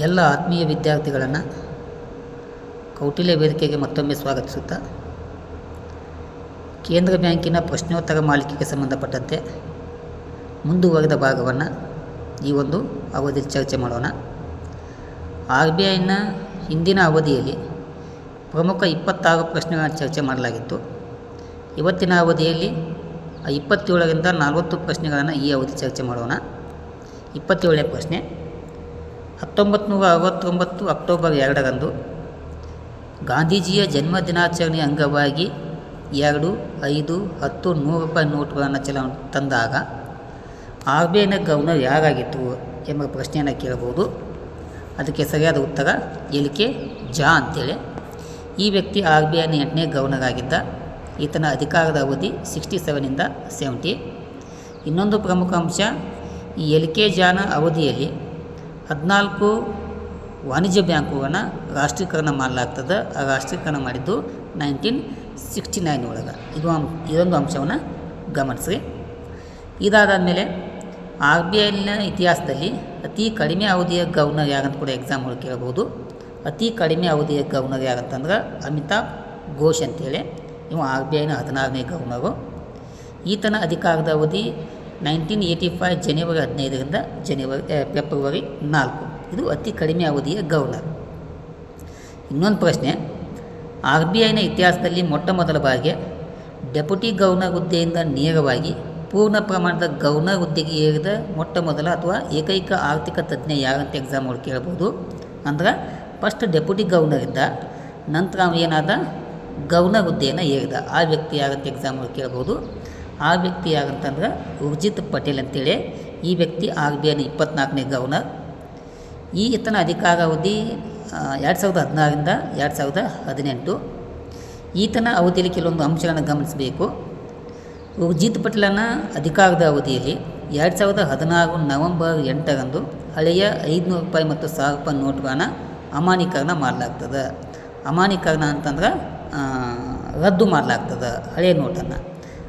ಎಲ್ಲ ಆತ್ಮೀಯ ವಿದ್ಯಾರ್ಥಿಗಳನ್ನು ಕೌಟಿಲ್ಯ ವೇದಿಕೆಗೆ ಮತ್ತೊಮ್ಮೆ ಸ್ವಾಗತಿಸುತ್ತಾ ಕೇಂದ್ರ ಬ್ಯಾಂಕಿನ ಪ್ರಶ್ನೋತ್ತರ ಮಾಲಿಕೆಗೆ ಸಂಬಂಧಪಟ್ಟಂತೆ ಮುಂದುವರೆದ ಭಾಗವನ್ನು ಈ ಒಂದು ಅವಧಿಯಲ್ಲಿ ಚರ್ಚೆ ಮಾಡೋಣ. ಆರ್ ಬಿ ಐನ ಹಿಂದಿನ ಅವಧಿಯಲ್ಲಿ ಪ್ರಮುಖ ಇಪ್ಪತ್ತಾರು ಪ್ರಶ್ನೆಗಳನ್ನು ಚರ್ಚೆ ಮಾಡಲಾಗಿತ್ತು. ಇವತ್ತಿನ ಅವಧಿಯಲ್ಲಿ ಇಪ್ಪತ್ತೇಳರಿಂದ ನಲವತ್ತು ಪ್ರಶ್ನೆಗಳನ್ನು ಈ ಅವಧಿ ಚರ್ಚೆ ಮಾಡೋಣ. ಇಪ್ಪತ್ತೇಳನೇ ಪ್ರಶ್ನೆ. ಹತ್ತೊಂಬತ್ತು ನೂರ ಅರವತ್ತೊಂಬತ್ತು ಅಕ್ಟೋಬರ್ ಎರಡರಂದು ಗಾಂಧೀಜಿಯ ಜನ್ಮ ದಿನಾಚರಣೆಯ ಅಂಗವಾಗಿ ಎರಡು, ಐದು, ಹತ್ತು, ನೂರು ರೂಪಾಯಿ ನೋಟುಗಳನ್ನು ಚಲಾವಣೆ ತಂದಾಗ ಆರ್ ಬಿ ಐನ ಗವರ್ನರ್ ಯಾರಾಗಿತ್ತು ಎಂಬ ಪ್ರಶ್ನೆಯನ್ನು ಕೇಳಬಹುದು. ಅದಕ್ಕೆ ಸರಿಯಾದ ಉತ್ತರ ಎಲ್ ಕೆ ಜಾ ಅಂತೇಳಿ. ಈ ವ್ಯಕ್ತಿ ಆರ್ ಬಿ ಐನ ಎಂಟನೇ ಗವರ್ನರ್ ಆಗಿದ್ದ. ಈತನ ಅಧಿಕಾರದ ಅವಧಿ ಸಿಕ್ಸ್ಟಿ ಸೆವೆನಿಂದ ಸೆವೆಂಟಿ ಇನ್ನೊಂದು ಪ್ರಮುಖ ಅಂಶ ಈ ಎಲ್ ಕೆ ಜಾನ ಅವಧಿಯಲ್ಲಿ ಹದಿನಾಲ್ಕು ವಾಣಿಜ್ಯ ಬ್ಯಾಂಕುಗಳನ್ನು ರಾಷ್ಟ್ರೀಕರಣ ಮಾಡಲಾಗ್ತದೆ. ಆ ರಾಷ್ಟ್ರೀಕರಣ ಮಾಡಿದ್ದು ನೈನ್ಟೀನ್ ಸಿಕ್ಸ್ಟಿ ನೈನ್ ಒಳಗೆ. ಇದು ಇದೊಂದು ಅಂಶವನ್ನು ಗಮನಿಸ್ರಿ. ಇದಾದ ಮೇಲೆ ಆರ್ ಬಿ ಐನ ಇತಿಹಾಸದಲ್ಲಿ ಅತಿ ಕಡಿಮೆ ಅವಧಿಯ ಗವರ್ನರ್ ಯಾರಂತ ಕೂಡ ಎಕ್ಸಾಮ್ ಒಳಗೆ ಕೇಳಬಹುದು. ಅತಿ ಕಡಿಮೆ ಅವಧಿಯ ಗವರ್ನರ್ ಯಾರಂತಂದ್ರೆ ಅಮಿತಾಬ್ ಘೋಷ್ ಅಂತೇಳಿ. ಇವ ಆರ್ ಬಿ ಐನ ಹದಿನಾರನೇ ಗವರ್ನರು ಈತನ ಅಧಿಕಾರದ ಅವಧಿ ನೈನ್ಟೀನ್ ಏಯ್ಟಿ ಫೈವ್ ಜನವರಿ ಹದಿನೈದರಿಂದ ಜನವರಿ ಫೆಬ್ರವರಿ ನಾಲ್ಕು. ಇದು ಅತಿ ಕಡಿಮೆ ಅವಧಿಯ ಗವರ್ನರ್ ಇನ್ನೊಂದು ಪ್ರಶ್ನೆ, ಆರ್ ಬಿ ಐನ ಇತಿಹಾಸದಲ್ಲಿ ಮೊಟ್ಟ ಮೊದಲ ಬಾರಿಗೆ ಡೆಪ್ಯೂಟಿ ಗವರ್ನರ್ ಹುದ್ದೆಯಿಂದ ನೇರವಾಗಿ ಪೂರ್ಣ ಪ್ರಮಾಣದ ಗವರ್ನರ್ ಹುದ್ದೆಗೆ ಏರಿದ ಮೊಟ್ಟ ಮೊದಲ ಅಥವಾ ಏಕೈಕ ಆರ್ಥಿಕ ತಜ್ಞ ಯಾರಂತ ಎಕ್ಸಾಮ್ ಅವ್ರು ಕೇಳ್ಬೋದು. ಅಂದ್ರೆ ಫಸ್ಟ್ ಡೆಪ್ಯೂಟಿ ಗವರ್ನರ್ ಇದ್ದ ನಂತರ ಏನಾದ ಗೌರ್ನರ್ ಹುದ್ದೆಯನ್ನು ಏರಿದ. ಆ ವ್ಯಕ್ತಿ ಯಾರಂತ ಎಕ್ಸಾಮ್ ಅವ್ರು ಕೇಳ್ಬೋದು. ಆ ವ್ಯಕ್ತಿ ಯಾರಂತಂದ್ರೆ ಉರ್ಜಿತ್ ಪಟೇಲ್ ಅಂತೇಳಿ. ಈ ವ್ಯಕ್ತಿ ಆರ್ ಬಿ ಐನ ಇಪ್ಪತ್ನಾಲ್ಕನೇ ಗವರ್ನರ್. ಈ ಈತನ ಅಧಿಕಾರಾವಧಿ ಎರಡು ಸಾವಿರದ ಹದಿನಾರರಿಂದ ಎರಡು ಸಾವಿರದ ಹದಿನೆಂಟು. ಈತನ ಅವಧಿಯಲ್ಲಿ ಕೆಲವೊಂದು ಅಂಶಗಳನ್ನು ಗಮನಿಸಬೇಕು. ಉರ್ಜಿತ್ ಪಟೇಲನ ಅಧಿಕಾರದ ಅವಧಿಯಲ್ಲಿ ಎರಡು ಸಾವಿರದ ಹದಿನಾರು ನವೆಂಬರ್ ಎಂಟರಂದು ಹಳೆಯ ಐದುನೂರು ರೂಪಾಯಿ ಮತ್ತು ಸಾವಿರ ರೂಪಾಯಿ ನೋಟುಗಳನ್ನು ಅಮಾನೀಕರಣ ಮಾಡಲಾಗ್ತದೆ. ಅಮಾನೀಕರಣ ಅಂತಂದ್ರೆ ರದ್ದು ಮಾಡಲಾಗ್ತದೆ ಹಳೆಯ ನೋಟನ್ನು.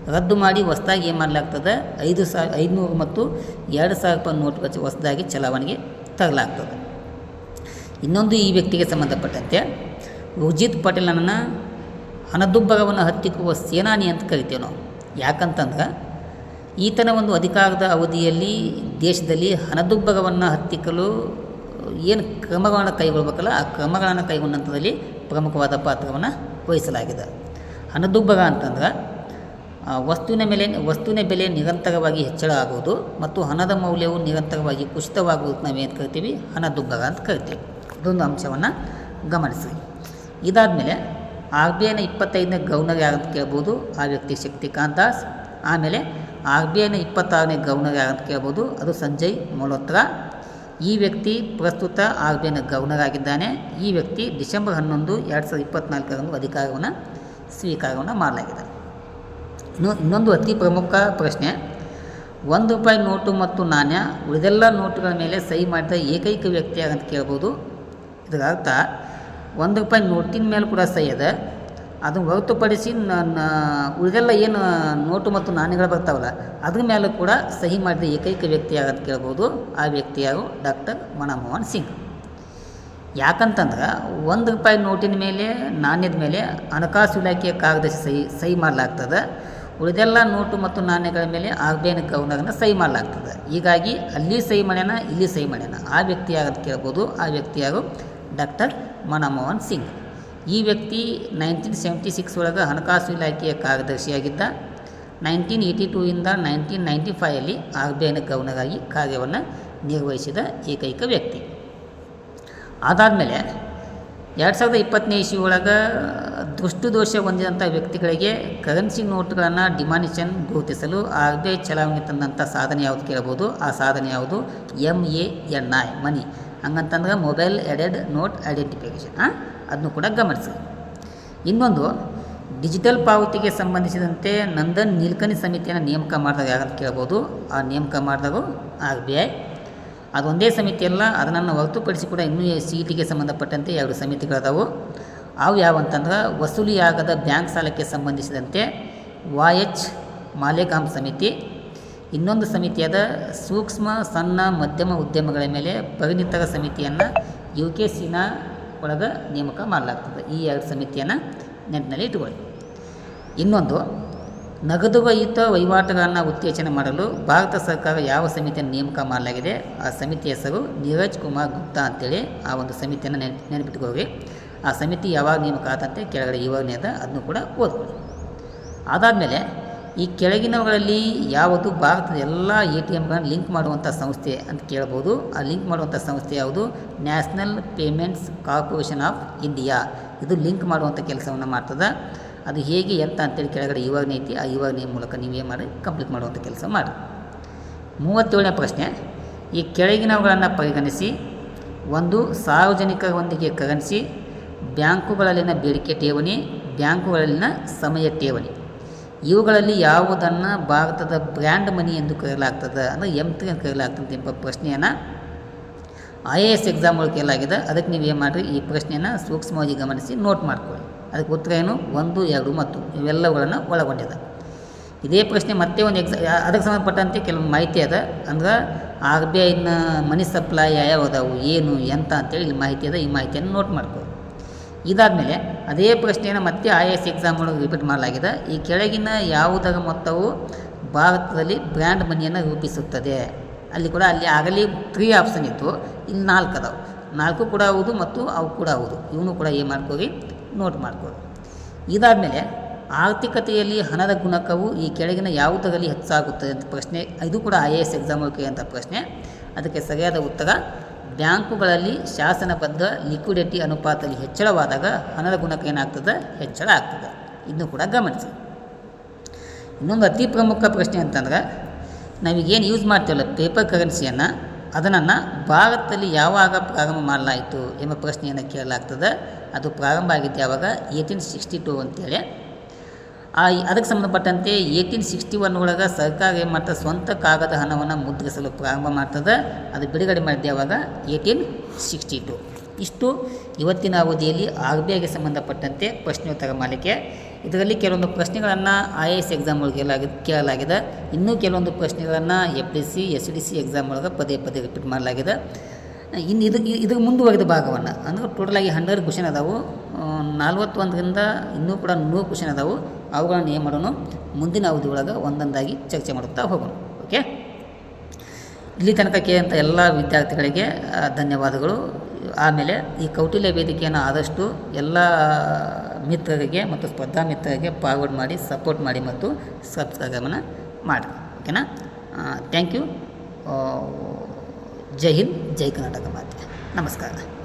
ರದ್ದು ಮಾಡಿ ಹೊಸದಾಗಿ ಏನು ಮಾಡಲಾಗ್ತದೆ? ಐದು ಸಾವಿರ ಐದುನೂರು ಮತ್ತು ಎರಡು ಸಾವಿರ ರೂಪಾಯಿ ನೋಟ್ ಹೊಸದಾಗಿ ಚಲಾವಣೆಗೆ ತರಲಾಗ್ತದೆ. ಇನ್ನೊಂದು ಈ ವ್ಯಕ್ತಿಗೆ ಸಂಬಂಧಪಟ್ಟಂತೆ ಉರ್ಜಿತ್ ಪಟೇಲನನ್ನು ಹಣದುಬ್ಬರವನ್ನು ಹತ್ತಿಕ್ಕುವ ಸೇನಾನಿ ಅಂತ ಕರಿತೇವೆ ನಾವು. ಯಾಕಂತಂದ್ರೆ, ಈತನ ಒಂದು ಅಧಿಕಾರದ ಅವಧಿಯಲ್ಲಿ ದೇಶದಲ್ಲಿ ಹಣದುಬ್ಬರವನ್ನು ಹತ್ತಿಕ್ಕಲು ಏನು ಕ್ರಮಗಳನ್ನು ಕೈಗೊಳ್ಬೇಕಲ್ಲ, ಆ ಕ್ರಮಗಳನ್ನು ಕೈಗೊಂಡಂಥದ್ದಲ್ಲಿ ಪ್ರಮುಖವಾದ ಪಾತ್ರವನ್ನು ವಹಿಸಲಾಗಿದೆ. ಹಣದುಬ್ಬರ ಅಂತಂದ್ರೆ ವಸ್ತುವಿನ ಮೇಲೆ, ವಸ್ತುವಿನ ಬೆಲೆ ನಿರಂತರವಾಗಿ ಹೆಚ್ಚಳ ಆಗುವುದು ಮತ್ತು ಹಣದ ಮೌಲ್ಯವು ನಿರಂತರವಾಗಿ ಕುಸಿತವಾಗುವುದು ನಾವೇನು ಕರಿತೀವಿ? ಹಣದುಬ್ಬರ ಅಂತ ಕರಿತೀವಿ. ಇದೊಂದು ಅಂಶವನ್ನು ಗಮನಿಸಿ. ಇದಾದಮೇಲೆ ಆರ್ ಬಿ ಐನ ಇಪ್ಪತ್ತೈದನೇ ಗವರ್ನರ್ ಯಾರಂತ ಕೇಳ್ಬೋದು? ಆ ವ್ಯಕ್ತಿ ಶಕ್ತಿಕಾಂತ್ ದಾಸ್. ಆಮೇಲೆ ಆರ್ ಬಿ ಐನ ಇಪ್ಪತ್ತಾರನೇ ಗವರ್ನರ್ ಯಾರಂತ ಕೇಳ್ಬೋದು? ಅದು ಸಂಜಯ್ ಮಲ್ಹೋತ್ರಾ. ಈ ವ್ಯಕ್ತಿ ಪ್ರಸ್ತುತ ಆರ್ ಬಿ ಐನ ಗವರ್ನರ್ ಆಗಿದ್ದಾನೆ ಈ ವ್ಯಕ್ತಿ ಡಿಸೆಂಬರ್ ಹನ್ನೊಂದು, ಎರಡು ಸಾವಿರದ ಇಪ್ಪತ್ತ್ನಾಲ್ಕರಂದು ಅಧಿಕಾರವನ್ನು, ಸ್ವೀಕಾರವನ್ನು ಮಾಡಲಾಗಿದೆ. ಇನ್ನು, ಇನ್ನೊಂದು ಅತಿ ಪ್ರಮುಖ ಪ್ರಶ್ನೆ. ಒಂದು ರೂಪಾಯಿ ನೋಟು ಮತ್ತು ನಾಣ್ಯ, ಉಳಿದೆಲ್ಲ ನೋಟುಗಳ ಮೇಲೆ ಸಹಿ ಮಾಡಿದ ಏಕೈಕ ವ್ಯಕ್ತಿ ಅಂತ ಕೇಳ್ಬೋದು. ಇದರ ಅರ್ಥ ಒಂದು ರೂಪಾಯಿ ನೋಟಿನ ಮೇಲೆ ಕೂಡ ಸಹಿ ಅದ ಅದನ್ನು ಹೊರತುಪಡಿಸಿ ನನ್ನ ಉಳಿದೆಲ್ಲ ಏನು ನೋಟು ಮತ್ತು ನಾಣ್ಯಗಳು ಬರ್ತಾವಲ್ಲ, ಅದ್ರ ಮೇಲೂ ಕೂಡ ಸಹಿ ಮಾಡಿದ ಏಕೈಕ ವ್ಯಕ್ತಿ ಅಂತ ಕೇಳ್ಬೋದು. ಆ ವ್ಯಕ್ತಿ ಯಾರು? ಡಾಕ್ಟರ್ ಮನಮೋಹನ್ ಸಿಂಗ್. ಯಾಕಂತಂದ್ರೆ, ಒಂದು ರೂಪಾಯಿ ನೋಟಿನ ಮೇಲೆ, ನಾಣ್ಯದ ಮೇಲೆ ಹಣಕಾಸು ಇಲಾಖೆಯ ಕಾಗದ ಸಹಿ ಸಹಿ ಮಾಡಲಾಗ್ತದೆ. ಉಳಿದೆಲ್ಲ ನೋಟು ಮತ್ತು ನಾಣ್ಯಗಳ ಮೇಲೆ ಆಗ್ಬೇನ ಗೌನಗನ ಸಹಿ ಮಾಡಲಾಗ್ತದೆ. ಹೀಗಾಗಿ ಅಲ್ಲಿ ಸಹಿ ಮಾಡ್ಯಾನ, ಇಲ್ಲಿ ಸಹಿ ಮಾಡ್ಯಾನ. ಆ ವ್ಯಕ್ತಿ ಆಗೋದು ಕೇಳ್ಬೋದು. ಆ ವ್ಯಕ್ತಿ ಯಾರು ಡಾಕ್ಟರ್ ಮನಮೋಹನ್ ಸಿಂಗ್. ಈ ವ್ಯಕ್ತಿ ನೈನ್ಟೀನ್ ಸೆವೆಂಟಿ ಸಿಕ್ಸ್ ಒಳಗೆ ಹಣಕಾಸು ಇಲಾಖೆಯ ಕಾರ್ಯದರ್ಶಿಯಾಗಿದ್ದ. ನೈನ್ಟೀನ್ ಏಯ್ಟಿ ಟೂ ಇಂದ ನೈನ್ಟೀನ್ ನೈಂಟಿ ಫೈವಲ್ಲಿ ಆರ್ ಬಿ ಐನ ಗವರ್ನರ್ ಆಗಿ ಕಾರ್ಯವನ್ನು ನಿರ್ವಹಿಸಿದ ಏಕೈಕ ವ್ಯಕ್ತಿ. ಅದಾದಮೇಲೆ ಎರಡು ಸಾವಿರದ ಇಪ್ಪತ್ತನೇ ಇಸ್ವಿ ಒಳಗೆ ದೃಷ್ಟಿದೋಷ ಹೊಂದಿದಂಥ ವ್ಯಕ್ತಿಗಳಿಗೆ ಕರೆನ್ಸಿ ನೋಟುಗಳನ್ನು ಡಿಮಾನಿಷನ್ ಗುರುತಿಸಲು ಆರ್ ಬಿ ಐ ಚಲಾವಣೆ ತಂದಂಥ ಸಾಧನೆ ಯಾವುದು ಕೇಳ್ಬೋದು? ಆ ಸಾಧನೆ ಯಾವುದು? M A N I, money. ಹಂಗಂತಂದ್ರೆ mobile aided note identification. ಅದನ್ನು ಕೂಡ ಗಮನಿಸಿ. ಇನ್ನೊಂದು, ಡಿಜಿಟಲ್ ಪಾವತಿಗೆ ಸಂಬಂಧಿಸಿದಂತೆ ನಂದನ್ ನೀಲ್ಕನಿ ಸಮಿತಿಯನ್ನು ನೇಮಕ ಮಾಡಿದಾಗ ಯಾರಂತ ಕೇಳ್ಬೋದು? ಆ ನೇಮಕ ಮಾಡಿದಾಗ ಆರ್ ಬಿ ಐ. ಅದೊಂದೇ ಸಮಿತಿ ಅಲ್ಲ ಅದನ್ನು ಹೊರತುಪಡಿಸಿ ಕೂಡ ಇನ್ನೂ ಸಿ ಇ ಟಿಗೆ ಸಂಬಂಧಪಟ್ಟಂತೆ ಎರಡು ಸಮಿತಿಗಳದಾವು. ಅವು ಯಾವಂತಂದ್ರೆ ವಸೂಲಿಯಾಗದ ಬ್ಯಾಂಕ್ ಸಾಲಕ್ಕೆ ಸಂಬಂಧಿಸಿದಂತೆ ವಾಯ್ ಎಚ್ ಮಾಲೆಗಾಮ್ ಸಮಿತಿ, ಇನ್ನೊಂದು ಸಮಿತಿಯಾದ ಸೂಕ್ಷ್ಮ, ಸಣ್ಣ, ಮಧ್ಯಮ ಉದ್ಯಮಗಳ ಮೇಲೆ ಪರಿಣಿತರ ಸಮಿತಿಯನ್ನು ಯು ಕೆ ಸಿನ ಒಳಗೆ ನೇಮಕ ಮಾಡಲಾಗ್ತದೆ. ಈ ಎರಡು ಸಮಿತಿಯನ್ನು ನೆನಪಿನಲ್ಲಿ ಇಟ್ಕೊಳ್ಳಿ. ಇನ್ನೊಂದು ನಗದು ರಹಿತ ವಹಿವಾಟುಗಳನ್ನು ಉತ್ತೇಜನ ಮಾಡಲು ಭಾರತ ಸರ್ಕಾರ ಯಾವ ಸಮಿತಿಯನ್ನು ನೇಮಕ ಮಾಡಲಾಗಿದೆ, ಆ ಸಮಿತಿ ಹೆಸರು ನೀರಜ್ ಕುಮಾರ್ ಗುಪ್ತಾ ಅಂತೇಳಿ ಆ ಒಂದು ಸಮಿತಿಯನ್ನು ನೆನಪು ಆ ಸಮಿತಿ ಯಾವಾಗ ನೇಮಕ ಆದಂತೆ ಕೆಳಗಡೆ ಇವಾಗನೇ ಅದ ಅದನ್ನು ಕೂಡ ಓದ್ಕೊಳ್ಳಿ ಅದಾದಮೇಲೆ ಈ ಕೆಳಗಿನವುಗಳಲ್ಲಿ ಯಾವುದು ಭಾರತದ ಎಲ್ಲ ಎ ಟಿ ಎಮ್ಗಳನ್ನು ಲಿಂಕ್ ಮಾಡುವಂಥ ಸಂಸ್ಥೆ ಅಂತ ಕೇಳ್ಬೋದು. ಆ ಲಿಂಕ್ ಮಾಡುವಂಥ ಸಂಸ್ಥೆ ಯಾವುದು? National payments corporation of India. ಇದು ಲಿಂಕ್ ಮಾಡುವಂಥ ಕೆಲಸವನ್ನು ಮಾಡ್ತದೆ. ಅದು ಹೇಗೆ, ಎಂತ ಅಂತೇಳಿ ಕೆಳಗಡೆ ಇವಾಗನೇ ಐತಿ, ಆ ಇವಾಗನೇ ಮೂಲಕ ನೀವೇ ಮಾಡಿ, ಕಂಪ್ಲೀಟ್ ಮಾಡುವಂಥ ಕೆಲಸ ಮಾಡಿ. ಮೂವತ್ತೇಳನೇ ಪ್ರಶ್ನೆ, ಈ ಕೆಳಗಿನವುಗಳನ್ನು ಪರಿಗಣಿಸಿ, ಒಂದು ಸಾರ್ವಜನಿಕರೊಂದಿಗೆ ಕರೆನ್ಸಿ ಬ್ಯಾಂಕುಗಳಲ್ಲಿನ ಬೇಡಿಕೆ ಠೇವಣಿ, ಬ್ಯಾಂಕುಗಳಲ್ಲಿನ ಸಮಯ ಠೇವಣಿ. ಇವುಗಳಲ್ಲಿ ಯಾವುದನ್ನು ಭಾರತದ ಬ್ರ್ಯಾಂಡ್ ಮನಿ ಎಂದು ಕರೆಯಲಾಗ್ತದೆ? ಅಂದರೆ ಎಂ ತ್ರೀ ಅಂತ ಕರೆಯಲಾಗ್ತದೆ ಎಂಬ ಪ್ರಶ್ನೆಯನ್ನು ಐ ಎ ಎಸ್ ಎಕ್ಸಾಮ್ಗಳು ಕೇಳಲಾಗಿದೆ. ಅದಕ್ಕೆ ನೀವು ಏನು ಮಾಡಿರಿ? ಈ ಪ್ರಶ್ನೆಯನ್ನು ಸೂಕ್ಷ್ಮವಾಗಿ ಗಮನಿಸಿ ನೋಟ್ ಮಾಡ್ಕೊಳ್ಳಿ. ಅದಕ್ಕೆ ಉತ್ತರ ಏನು? ಒಂದು, ಎರಡು ಮತ್ತು ಇವೆಲ್ಲವುಗಳನ್ನು ಒಳಗೊಂಡಿದೆ. ಇದೇ ಪ್ರಶ್ನೆ ಮತ್ತೆ ಒಂದು ಎಕ್ಸಾ ಅದಕ್ಕೆ ಸಂಬಂಧಪಟ್ಟಂತೆ ಕೆಲವೊಂದು ಮಾಹಿತಿ ಅದ ಅಂದ್ರೆ ಆರ್ ಬಿ ಐನ ಮನಿ ಸಪ್ಲೈ ಯಾವ್ಯಾವ ಅದಾವು? ಏನು, ಎಂತ ಅಂತೇಳಿ ಇಲ್ಲಿ ಮಾಹಿತಿ ಅದ ಈ ಮಾಹಿತಿಯನ್ನು ನೋಟ್ ಮಾಡ್ಕೋ ಇದಾದಮೇಲೆ ಅದೇ ಪ್ರಶ್ನೆಯನ್ನು ಮತ್ತೆ ಐ ಎಸ್ ಎಕ್ಸಾಮ್ ಒಳಗೆ ರಿಪೀಟ್ ಮಾಡಲಾಗಿದೆ. ಈ ಕೆಳಗಿನ ಯಾವುದರ ಮೊತ್ತವು ಭಾರತದಲ್ಲಿ ಬ್ರ್ಯಾಂಡ್ ಮನಿಯನ್ನು ರೂಪಿಸುತ್ತದೆ. ಅಲ್ಲಿ ಕೂಡ ಅಲ್ಲಿ ಆಗಲಿ ತ್ರೀ ಆಪ್ಷನ್ ಇತ್ತು. ಇಲ್ಲಿ ನಾಲ್ಕು ಅದಾವೆ. ನಾಲ್ಕು ಕೂಡ ಹೌದು ಮತ್ತು ಅವು ಕೂಡ ಹೌದು. ಇವನು ಕೂಡ ಏನು ಮಾಡ್ಕೋರಿ ನೋಟ್ ಮಾಡ್ಕೋರಿ ಇದಾದಮೇಲೆ ಆರ್ಥಿಕತೆಯಲ್ಲಿ ಹಣದ ಗುಣಕವು ಈ ಕೆಳಗಿನ ಯಾವುದರಲ್ಲಿ ಹೆಚ್ಚಾಗುತ್ತದೆ ಅಂತ ಪ್ರಶ್ನೆ. ಇದು ಕೂಡ ಐ ಎ ಎಸ್ ಎಕ್ಸಾಮ್ ಅಂತ ಪ್ರಶ್ನೆ. ಅದಕ್ಕೆ ಸರಿಯಾದ ಉತ್ತರ ಬ್ಯಾಂಕುಗಳಲ್ಲಿ ಶಾಸನಬದ್ಧ ಲಿಕ್ವಿಡಿಟಿ ಅನುಪಾತದಲ್ಲಿ ಹೆಚ್ಚಳವಾದಾಗ ಹಣದ ಗುಣಕ ಏನಾಗ್ತದೆ? ಹೆಚ್ಚಳ ಆಗ್ತದೆ. ಇದನ್ನು ಕೂಡ ಗಮನಿಸಿ. ಇನ್ನೊಂದು ಅತಿ ಪ್ರಮುಖ ಪ್ರಶ್ನೆ ಅಂತಂದ್ರೆ, ನಾವೀಗೇನು ಯೂಸ್ ಮಾಡ್ತೇವಲ್ಲ ಪೇಪರ್ ಕರೆನ್ಸಿಯನ್ನು? ಅದನ್ನು ಭಾರತದಲ್ಲಿ ಯಾವಾಗ ಪ್ರಾರಂಭ ಮಾಡಲಾಯಿತು ಎಂಬ ಪ್ರಶ್ನೆಯನ್ನು ಕೇಳಲಾಗ್ತದೆ. ಅದು ಪ್ರಾರಂಭ ಆಗಿದ್ದು ಯಾವಾಗ? ಏಯ್ಟೀನ್ ಸಿಕ್ಸ್ಟಿ ಟು ಅಂತೇಳಿ. ಆ ಅದಕ್ಕೆ ಸಂಬಂಧಪಟ್ಟಂತೆ ಏಯ್ಟೀನ್ ಸಿಕ್ಸ್ಟಿ ಒನ್ ಒಳಗೆ ಸರ್ಕಾರ ಏನು ಮಾಡ್ತದೆ ಸ್ವಂತ ಕಾಗದ ಹಣವನ್ನು ಮುದ್ರಿಸಲು ಪ್ರಾರಂಭ ಮಾಡ್ತದೆ. ಅದು ಬಿಡುಗಡೆ ಮಾಡಿದೆ ಯಾವಾಗ ಏಯ್ಟೀನ್ ಸಿಕ್ಸ್ಟಿ ಟು ಇಷ್ಟು ಇವತ್ತಿನ ಅವಧಿಯಲ್ಲಿ ಆರ್ ಬಿ ಐಗೆ ಸಂಬಂಧಪಟ್ಟಂತೆ ಪ್ರಶ್ನೋತ್ತರ ಮಾಲಿಕೆ. ಇದರಲ್ಲಿ ಕೆಲವೊಂದು ಪ್ರಶ್ನೆಗಳನ್ನು ಐ ಎ ಎಸ್ ಎಕ್ಸಾಮ್ ಒಳಗೆ ಕೇಳಲಾಗಿ, ಕೇಳಲಾಗಿದೆ. ಇನ್ನೂ ಕೆಲವೊಂದು ಪ್ರಶ್ನೆಗಳನ್ನು F D C, S D C exam ಒಳಗೆ ಪದೇ ಪದೇ ರಿಪೀಟ್ ಮಾಡಲಾಗಿದೆ. ಇನ್ನು ಇದು ಇದ್ರ ಮುಂದುವರೆದ ಭಾಗವನ್ನು. ಅಂದ್ರೆ ಟೋಟಲಾಗಿ ಹಂಡ್ರೆಡ್ ಕ್ವಶನ್ ಅದಾವು. ನಲ್ವತ್ತೊಂದರಿಂದ ಇನ್ನೂ ಕೂಡ ನೂರು ಕ್ವಶನ್ ಅದಾವು. ಅವುಗಳನ್ನು ಏನು ಮಾಡೋಣ ಮುಂದಿನ ಅವಧಿ ಒಂದೊಂದಾಗಿ ಚರ್ಚೆ ಮಾಡುತ್ತಾ ಹೋಗೋಣ. ಓಕೆ ಇಲ್ಲಿ ತನಕ ಅಂತ ಎಲ್ಲ ವಿದ್ಯಾರ್ಥಿಗಳಿಗೆ ಧನ್ಯವಾದಗಳು. ಆಮೇಲೆ ಈ ಕೌಟಿಲ್ಯ ವೇದಿಕೆಯನ್ನು ಆದಷ್ಟು ಎಲ್ಲ ಮಿತ್ರರಿಗೆ ಮತ್ತು ಸ್ಪರ್ಧಾ ಮಿತ್ರರಿಗೆ ಫಾರ್ವರ್ಡ್ ಮಾಡಿ ಸಪೋರ್ಟ್ ಮಾಡಿ ಮತ್ತು ಸಬ್ಸ್ಕ್ರೈಬನ್ನು ಮಾಡಿ. ಓಕೆನಾ ಥ್ಯಾಂಕ್ ಯು ಜೈ ಹಿಂದ್, ಜೈ ಕರ್ನಾಟಕ ಮಾತೆ. ನಮಸ್ಕಾರ.